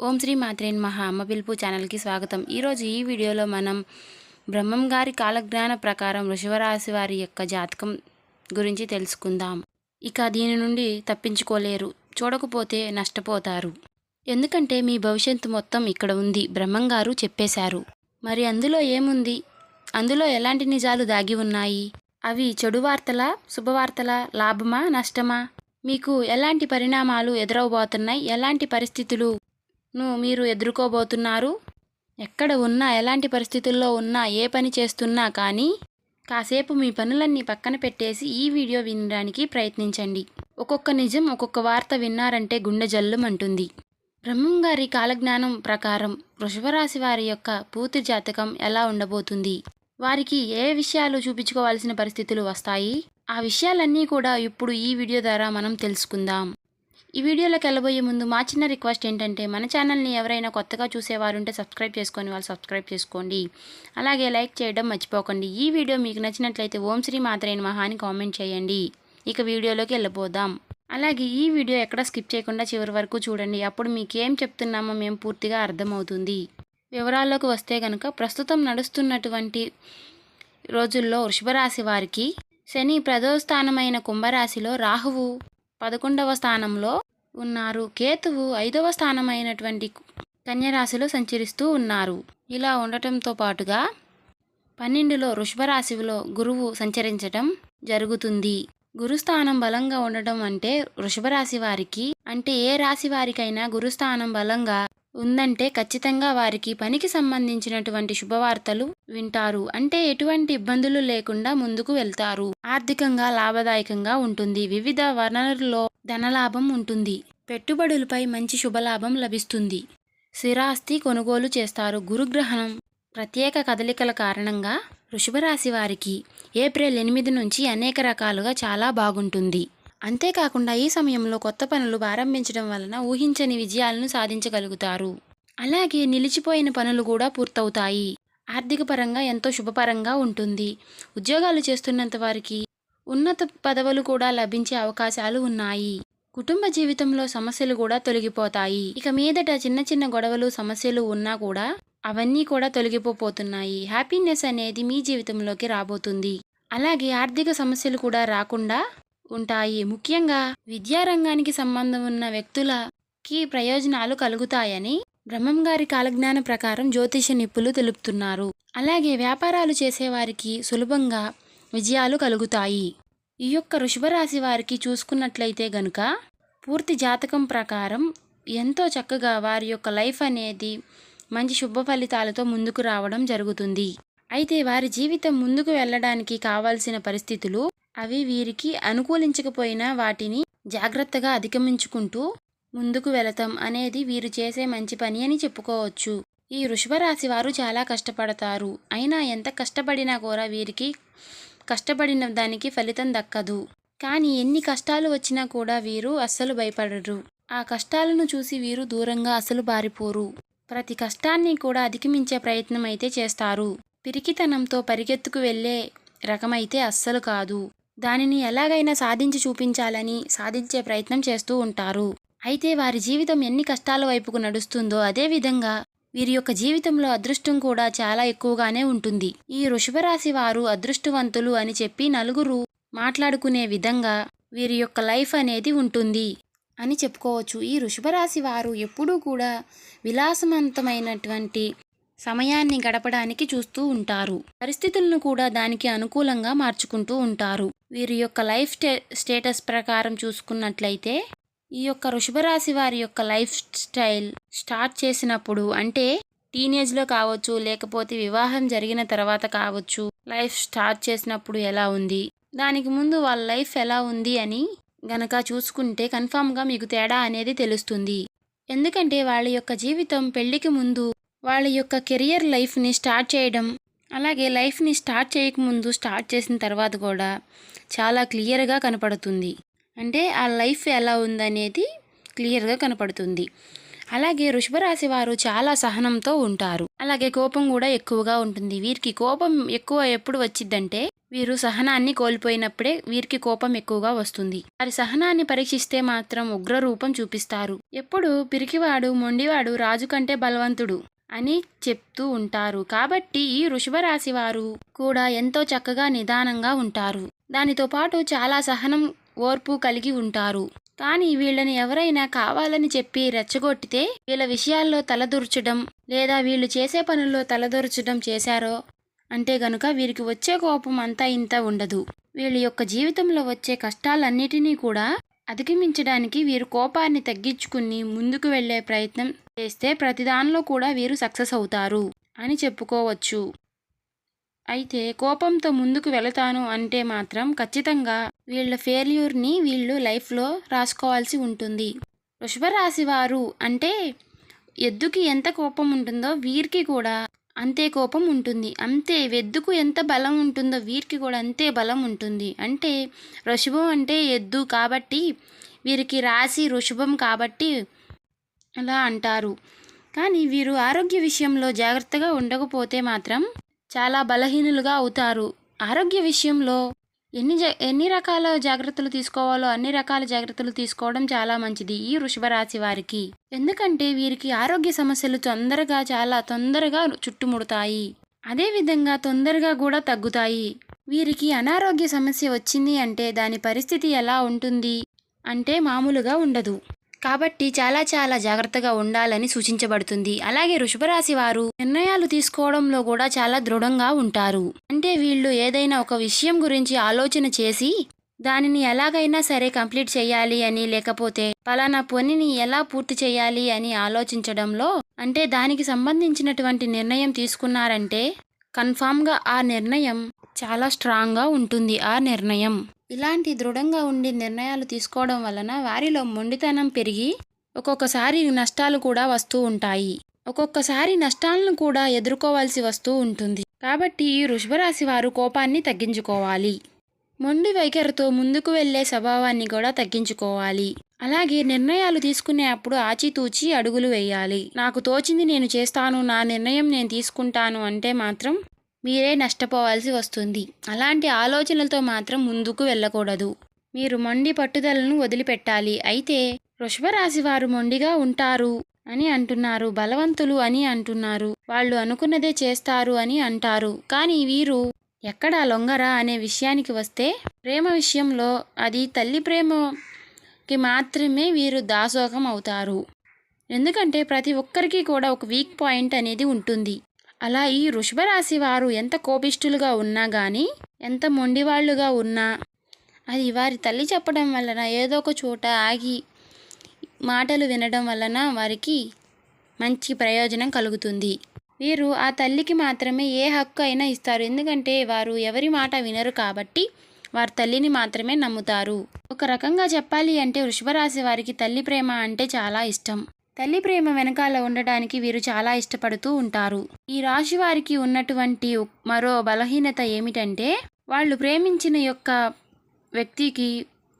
ఓం శ్రీ మాత్రేన్ మహా అమ్మ పిలుపు ఛానల్కి స్వాగతం. ఈరోజు ఈ వీడియోలో మనం బ్రహ్మం గారి కాలజ్ఞాన ప్రకారం వృషభరాశి వారి యొక్క జాతకం గురించి తెలుసుకుందాం. ఇక దీని నుండి తప్పించుకోలేరు. చూడకపోతే నష్టపోతారు. ఎందుకంటే మీ భవిష్యత్తు మొత్తం ఇక్కడ ఉంది. బ్రహ్మం గారు చెప్పేశారు. మరి అందులో ఏముంది? అందులో ఎలాంటి నిజాలు దాగి ఉన్నాయి? అవి చెడు వార్తల శుభవార్తల లాభమా నష్టమా? మీకు ఎలాంటి పరిణామాలు ఎదురవబోతున్నాయి? ఎలాంటి పరిస్థితులు ను మీరు ఎదుర్కోబోతున్నారు? ఎక్కడ ఉన్నా ఎలాంటి పరిస్థితుల్లో ఉన్నా ఏ పని చేస్తున్నా కానీ కాసేపు మీ పనులన్నీ పక్కన పెట్టేసి ఈ వీడియో వినడానికి ప్రయత్నించండి. ఒక్కొక్క నిజం ఒక్కొక్క వార్త విన్నారంటే గుండె జల్లుమంటుంది. బ్రహ్మం గారి కాలజ్ఞానం ప్రకారం వృషభరాశి వారి యొక్క పూర్తి జాతకం ఎలా ఉండబోతుంది? వారికి ఏ విషయాలు చూపించుకోవాల్సిన పరిస్థితులు వస్తాయి? ఆ విషయాలన్నీ కూడా ఇప్పుడు ఈ వీడియో ద్వారా మనం తెలుసుకుందాం. ఈ వీడియోలోకి వెళ్ళబోయే ముందు మా చిన్న రిక్వెస్ట్ ఏంటంటే మన ఛానల్ని ఎవరైనా కొత్తగా చూసేవారు ఉంటే సబ్స్క్రైబ్ చేసుకొని వాళ్ళు సబ్స్క్రైబ్ చేసుకోండి. అలాగే లైక్ చేయడం మర్చిపోకండి. ఈ వీడియో మీకు నచ్చినట్లయితే ఓం శ్రీ మాత్రైన మహాని కామెంట్ చేయండి. ఇక వీడియోలోకి వెళ్ళిపోదాం అలాగే ఈ వీడియో ఎక్కడ స్కిప్ చేయకుండా చివరి వరకు చూడండి. అప్పుడు మీకు ఏం చెప్తున్నామో మేము పూర్తిగా అర్థమవుతుంది. వివరాల్లోకి వస్తే కనుక ప్రస్తుతం నడుస్తున్నటువంటి రోజుల్లో వృషభరాశి వారికి శని ప్రదో స్థానమైన కుంభరాశిలో రాహువు పదకొండవ స్థానంలో ఉన్నారు. కేతువు ఐదవ స్థానమైనటువంటి కన్యరాశిలో సంచరిస్తూ ఉన్నారు. ఇలా ఉండటంతో పాటుగా పన్నెండులో వృషభరాశిలో గురువు సంచరించటం జరుగుతుంది. గురుస్థానం బలంగా ఉండటం అంటే వృషభరాశి వారికి అంటే ఏ రాశి వారికైనా గురుస్థానం బలంగా ఉందంటే ఖచ్చితంగా వారికి పనికి సంబంధించినటువంటి శుభవార్తలు వింటారు. అంటే ఎటువంటి ఇబ్బందులు లేకుండా ముందుకు వెళ్తారు. ఆర్థికంగా లాభదాయకంగా ఉంటుంది. వివిధ వనరుల్లో ధనలాభం ఉంటుంది. పెట్టుబడులపై మంచి శుభలాభం లభిస్తుంది. స్థిరాస్తి కొనుగోలు చేస్తారు. గురుగ్రహణం ప్రత్యేక కదలికల కారణంగా వృషభరాశి వారికి ఏప్రిల్ ఎనిమిది నుంచి అనేక రకాలుగా చాలా బాగుంటుంది. అంతేకాకుండా ఈ సమయంలో కొత్త పనులు ప్రారంభించడం వలన ఊహించని విజయాలను సాధించగలుగుతారు. అలాగే నిలిచిపోయిన పనులు కూడా పూర్తవుతాయి. ఆర్థిక పరంగా ఎంతో శుభపరంగా ఉంటుంది. ఉద్యోగాలు చేస్తున్నంత వారికి ఉన్నత పదవులు కూడా లభించే అవకాశాలు ఉన్నాయి. కుటుంబ జీవితంలో సమస్యలు కూడా తొలగిపోతాయి. ఇక మీదట చిన్న చిన్న గొడవలు సమస్యలు ఉన్నా కూడా అవన్నీ కూడా తొలగిపోతున్నాయి హ్యాపీనెస్ అనేది మీ జీవితంలోకి రాబోతుంది. అలాగే ఆర్థిక సమస్యలు కూడా రాకుండా ఉంటాయి. ముఖ్యంగా విద్యారంగానికి సంబంధం ఉన్న వ్యక్తులకి ప్రయోజనాలు కలుగుతాయని బ్రహ్మం గారి కాలజ్ఞాన ప్రకారం జ్యోతిష నిప్పులు తెలుపుతున్నారు. అలాగే వ్యాపారాలు చేసేవారికి సులభంగా విజయాలు కలుగుతాయి. ఈ యొక్క వృషభరాశి వారికి చూసుకున్నట్లయితే గనుక పూర్తి జాతకం ప్రకారం ఎంతో చక్కగా వారి యొక్క లైఫ్ అనేది మంచి శుభ ఫలితాలతో ముందుకు రావడం జరుగుతుంది. అయితే వారి జీవితం ముందుకు వెళ్ళడానికి కావాల్సిన పరిస్థితులు అవి వీరికి అనుకూలించకపోయినా వాటిని జాగ్రత్తగా అధిగమించుకుంటూ ముందుకు వెళతాం అనేది వీరు చేసే మంచి పని అని చెప్పుకోవచ్చు. ఈ వృషభరాశి వారు చాలా కష్టపడతారు. అయినా ఎంత కష్టపడినా కూడా వీరికి కష్టపడిన దానికి ఫలితం దక్కదు. కానీ ఎన్ని కష్టాలు వచ్చినా కూడా వీరు అస్సలు భయపడరు. ఆ కష్టాలను చూసి వీరు దూరంగా అసలు బారిపోరు ప్రతి కష్టాన్ని కూడా అధిగమించే ప్రయత్నం అయితే చేస్తారు. పిరికితనంతో పరిగెత్తుకు వెళ్ళే రకమైతే అస్సలు కాదు. దానిని ఎలాగైనా సాధించి చూపించాలని సాధించే ప్రయత్నం చేస్తూ ఉంటారు. అయితే వారి జీవితం ఎన్ని కష్టాల వైపుకు నడుస్తుందో అదే విధంగా వీరి యొక్క జీవితంలో అదృష్టం కూడా చాలా ఎక్కువగానే ఉంటుంది. ఈ వృషభరాశి వారు అదృష్టవంతులు అని చెప్పి నలుగురు మాట్లాడుకునే విధంగా వీరి యొక్క లైఫ్ అనేది ఉంటుంది అని చెప్పుకోవచ్చు. ఈ వృషభరాశి వారు ఎప్పుడూ కూడా విలాసవంతమైనటువంటి సమయాన్ని గడపడానికి చూస్తూ ఉంటారు. పరిస్థితులను కూడా దానికి అనుకూలంగా మార్చుకుంటూ ఉంటారు. వీరి యొక్క లైఫ్ స్టే స్టేటస్ ప్రకారం చూసుకున్నట్లయితే ఈ యొక్క వృషభరాశి వారి యొక్క లైఫ్ స్టైల్ స్టార్ట్ చేసినప్పుడు అంటే టీనేజ్లో కావచ్చు లేకపోతే వివాహం జరిగిన తర్వాత కావచ్చు లైఫ్ స్టార్ట్ చేసినప్పుడు ఎలా ఉంది దానికి ముందు వాళ్ళ లైఫ్ ఎలా ఉంది అని గనక చూసుకుంటే కన్ఫామ్గా మీకు తేడా అనేది తెలుస్తుంది. ఎందుకంటే వాళ్ళ యొక్క జీవితం పెళ్ళికి ముందు వాళ్ళ యొక్క కెరియర్ లైఫ్ని స్టార్ట్ చేయడం అలాగే లైఫ్ని స్టార్ట్ చేయకముందు స్టార్ట్ చేసిన తర్వాత కూడా చాలా క్లియర్గా కనపడుతుంది. అంటే ఆ లైఫ్ ఎలా ఉందనేది క్లియర్గా కనపడుతుంది. అలాగే వృషభరాశి వారు చాలా సహనంతో ఉంటారు. అలాగే కోపం కూడా ఎక్కువగా ఉంటుంది. వీరికి కోపం ఎక్కువ ఎప్పుడు వచ్చిందంటే వీరు సహనాన్ని కోల్పోయినప్పుడే వీరికి కోపం ఎక్కువగా వస్తుంది. వారి సహనాన్ని పరీక్షిస్తే మాత్రం ఉగ్ర రూపం చూపిస్తారు. ఎప్పుడు పిరికివాడు మొండివాడు రాజు కంటే బలవంతుడు. అని చెప్తూ ఉంటారు. కాబట్టి ఈ వృషభ రాశి వారు కూడా ఎంతో చక్కగా నిదానంగా ఉంటారు. దానితో పాటు చాలా సహనం ఓర్పు కలిగి ఉంటారు. కానీ వీళ్ళని ఎవరైనా కావాలని చెప్పి రెచ్చగొట్టితే వీళ్ళ విషయాల్లో తలదూర్చడం లేదా వీళ్ళు చేసే పనుల్లో తలదూర్చడం చేశారో అంటే గనుక వీరికి వచ్చే కోపం అంతా ఇంత ఉండదు. వీళ్ళ యొక్క జీవితంలో వచ్చే కష్టాలన్నిటినీ కూడా అధిగమించడానికి వీరు కోపాన్ని తగ్గించుకుని ముందుకు వెళ్ళే ప్రయత్నం చేస్తే ప్రతిదానిలో కూడా వీరు సక్సెస్ అవుతారు అని చెప్పుకోవచ్చు. అయితే కోపంతో ముందుకు వెళతాను అంటే మాత్రం ఖచ్చితంగా వీళ్ళ ఫెయిల్యూర్ని వీళ్ళు లైఫ్లో రాసుకోవాల్సి ఉంటుంది. వృషభ రాశి వారు అంటే ఎద్దుకి ఎంత కోపం ఉంటుందో వీరికి కూడా అంతే కోపం ఉంటుంది. అంతే ఎద్దుకు ఎంత బలం ఉంటుందో వీరికి కూడా అంతే బలం ఉంటుంది. అంటే వృషభం అంటే ఎద్దు కాబట్టి వీరికి రాశి వృషభం కాబట్టి అలా అంటారు. కానీ వీరు ఆరోగ్య విషయంలో జాగ్రత్తగా ఉండకపోతే మాత్రం చాలా బలహీనులుగా అవుతారు. ఆరోగ్య విషయంలో ఎన్ని జా ఎన్ని రకాల జాగ్రత్తలు తీసుకోవాలో అన్ని రకాల జాగ్రత్తలు తీసుకోవడం చాలా మంచిది ఈ వృషభ రాశి వారికి. ఎందుకంటే వీరికి ఆరోగ్య సమస్యలు తొందరగా చాలా తొందరగా చుట్టుముడతాయి. అదేవిధంగా తొందరగా కూడా తగ్గుతాయి. వీరికి అనారోగ్య సమస్య వచ్చింది అంటే దాని పరిస్థితి ఎలా ఉంటుంది? అంటే మామూలుగా ఉండదు. కాబట్టి చాలా చాలా జాగ్రత్తగా ఉండాలని సూచించబడుతుంది. అలాగే వృషభరాశి వారు నిర్ణయాలు తీసుకోవడంలో కూడా చాలా దృఢంగా ఉంటారు. అంటే వీళ్ళు ఏదైనా ఒక విషయం గురించి ఆలోచన చేసి దానిని ఎలాగైనా సరే కంప్లీట్ చేయాలి అని లేకపోతే పలానా పనిని ఎలా పూర్తి చేయాలి అని ఆలోచించడంలో అంటే దానికి సంబంధించినటువంటి నిర్ణయం తీసుకున్నారంటే కన్ఫామ్గా ఆ నిర్ణయం చాలా స్ట్రాంగ్గా ఉంటుంది. ఆ నిర్ణయం ఇలాంటి దృఢంగా ఉండి నిర్ణయాలు తీసుకోవడం వలన వారిలో మొండితనం పెరిగి ఒక్కొక్కసారి నష్టాలు కూడా వస్తూ ఉంటాయి. ఒక్కొక్కసారి నష్టాలను కూడా ఎదుర్కోవాల్సి వస్తూ ఉంటుంది. కాబట్టి ఈ వృషభరాశి వారు కోపాన్ని తగ్గించుకోవాలి. మొండి వైఖరితో ముందుకు వెళ్ళే స్వభావాన్ని కూడా తగ్గించుకోవాలి. అలాగే నిర్ణయాలు తీసుకునే అప్పుడు ఆచితూచి అడుగులు వేయాలి. నాకు తోచింది నేను చేస్తాను నా నిర్ణయం నేను తీసుకుంటాను అంటే మాత్రం మీరే నష్టపోవాల్సి వస్తుంది. అలాంటి ఆలోచనలతో మాత్రం ముందుకు వెళ్ళకూడదు. మీరు మొండి పట్టుదలను వదిలిపెట్టాలి. అయితే వృషభరాశి వారు మొండిగా ఉంటారు అని అంటున్నారు. బలవంతులు అని అంటున్నారు. వాళ్ళు అనుకున్నదే చేస్తారు అని అంటారు. కానీ వీరు ఎక్కడా లొంగరా అనే విషయానికి వస్తే ప్రేమ విషయంలో అది తల్లి ప్రేమకి మాత్రమే వీరు దాసోహం అవుతారు. ఎందుకంటే ప్రతి ఒక్కరికి కూడా ఒక వీక్ పాయింట్ అనేది ఉంటుంది. అలా ఈ వృషభరాశి వారు ఎంత కోపిష్ఠులుగా ఉన్నా కానీ ఎంత మొండివాళ్ళుగా ఉన్నా అది వారి తల్లి చెప్పడం వలన ఏదో ఒక చోట ఆగి మాటలు వినడం వలన వారికి మంచి ప్రయోజనం కలుగుతుంది. వీరు ఆ తల్లికి మాత్రమే ఏ హక్కు అయినా ఇస్తారు. ఎందుకంటే వారు ఎవరి మాట వినరు కాబట్టి వారి తల్లిని మాత్రమే నమ్ముతారు. ఒక రకంగా చెప్పాలి అంటే వృషభరాశి వారికి తల్లి ప్రేమ అంటే చాలా ఇష్టం. తల్లి ప్రేమ వెనకాల ఉండడానికి వీరు చాలా ఇష్టపడుతూ ఉంటారు. ఈ రాశి వారికి ఉన్నటువంటి మరో బలహీనత ఏమిటంటే వాళ్ళు ప్రేమించిన యొక్క వ్యక్తికి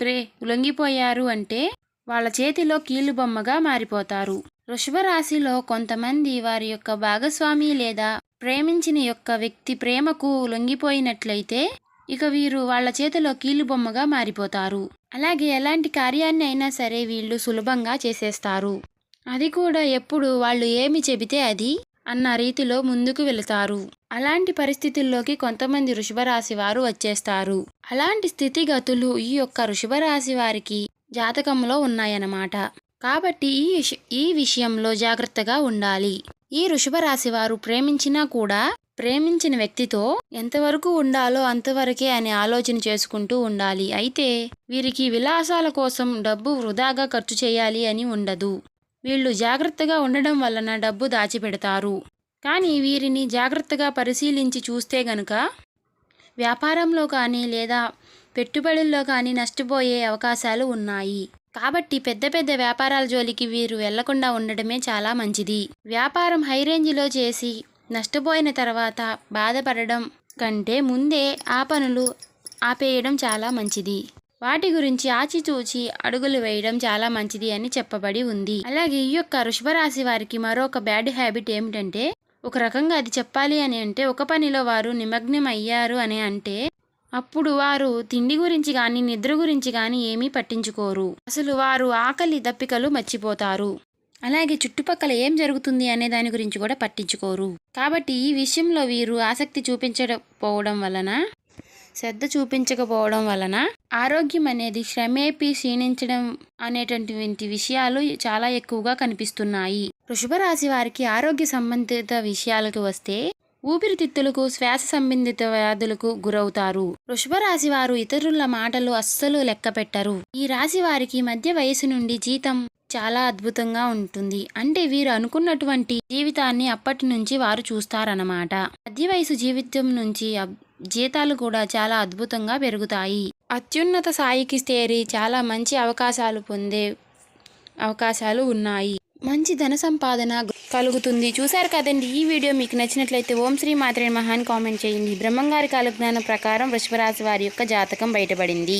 ప్రే లొంగిపోయారు అంటే వాళ్ళ చేతిలో కీలుబొమ్మగా మారిపోతారు. వృషభ రాశిలో కొంతమంది వారి యొక్క భాగస్వామి లేదా ప్రేమించిన యొక్క వ్యక్తి ప్రేమకు లొంగిపోయినట్లయితే ఇక వీరు వాళ్ళ చేతిలో కీలుబొమ్మగా మారిపోతారు. అలాగే ఎలాంటి కార్యాన్ని అయినా సరే వీళ్ళు సులభంగా చేసేస్తారు. అది కూడా ఎప్పుడు వాళ్ళు ఏమి చెబితే అది అన్న రీతిలో ముందుకు వెళతారు. అలాంటి పరిస్థితుల్లోకి కొంతమంది వృషభరాశి వారు వచ్చేస్తారు. అలాంటి స్థితిగతులు ఈ యొక్క వృషభరాశి వారికి జాతకంలో ఉన్నాయన్నమాట. కాబట్టి ఈ ఈ విషయంలో జాగ్రత్తగా ఉండాలి. ఈ వృషభరాశి వారు ప్రేమించినా కూడా ప్రేమించిన వ్యక్తితో ఎంతవరకు ఉండాలో అంతవరకే అని ఆలోచన చేసుకుంటూ ఉండాలి. అయితే వీరికి విలాసాల కోసం డబ్బు వృధాగా ఖర్చు చేయాలి అని ఉండదు. వీళ్ళు జాగ్రత్తగా ఉండడం వలన డబ్బు దాచిపెడతారు. కానీ వీరిని జాగ్రత్తగా పరిశీలించి చూస్తే గనుక వ్యాపారంలో కానీ లేదా పెట్టుబడుల్లో కానీ నష్టపోయే అవకాశాలు ఉన్నాయి. కాబట్టి పెద్ద పెద్ద వ్యాపారాల జోలికి వీరు వెళ్ళకుండా ఉండడమే చాలా మంచిది. వ్యాపారం హై రేంజ్లో చేసి నష్టపోయిన తర్వాత బాధపడడం కంటే ముందే ఆ పనులు ఆపేయడం చాలా మంచిది. వాటి గురించి ఆచితూచి అడుగులు వేయడం చాలా మంచిది అని చెప్పబడి ఉంది. అలాగే ఈ యొక్క వృషభరాశి వారికి మరొక బ్యాడ్ హ్యాబిట్ ఏమిటంటే ఒక రకంగా అది చెప్పాలి అని అంటే ఒక పనిలో వారు నిమగ్నం అయ్యారు అని అంటే అప్పుడు వారు తిండి గురించి కానీ నిద్ర గురించి కానీ ఏమీ పట్టించుకోరు. అసలు వారు ఆకలి దప్పికలు మర్చిపోతారు. అలాగే చుట్టుపక్కల ఏం జరుగుతుంది అనే దాని గురించి కూడా పట్టించుకోరు. కాబట్టి ఈ విషయంలో వీరు ఆసక్తి చూపించకపోవడం వలన శ్రద్ధ చూపించకపోవడం వలన ఆరోగ్యం అనేది శ్రమేపి క్షీణించడం అనేటటువంటి విషయాలు చాలా ఎక్కువగా కనిపిస్తున్నాయి. వృషభ రాశి వారికి ఆరోగ్య సంబంధిత విషయాలకు వస్తే ఊపిరితిత్తులకు శ్వాస సంబంధిత వ్యాధులకు గురవుతారు. వృషభ రాశి వారు ఇతరుల మాటలు అస్సలు లెక్క పెట్టరు. ఈ రాశి వారికి మధ్య వయసు నుండి జీతం చాలా అద్భుతంగా ఉంటుంది. అంటే వీరు అనుకున్నటువంటి జీవితాన్ని అప్పటి నుంచి వారు చూస్తారన్నమాట. మధ్య వయసు జీవితం నుంచి అబ్- జీతాలు కూడా చాలా అద్భుతంగా పెరుగుతాయి. అత్యున్నత స్థాయికి చేరి చాలా మంచి అవకాశాలు పొందే అవకాశాలు ఉన్నాయి. మంచి ధన సంపాదన కలుగుతుంది. చూశారు కదండి ఈ వీడియో మీకు నచ్చినట్లయితే ఓం శ్రీ మాత్రే మహాన్ కామెంట్ చేయండి. బ్రహ్మంగారి కాలజ్ఞానం ప్రకారం వృషభరాశి వారి యొక్క జాతకం బయటపడింది.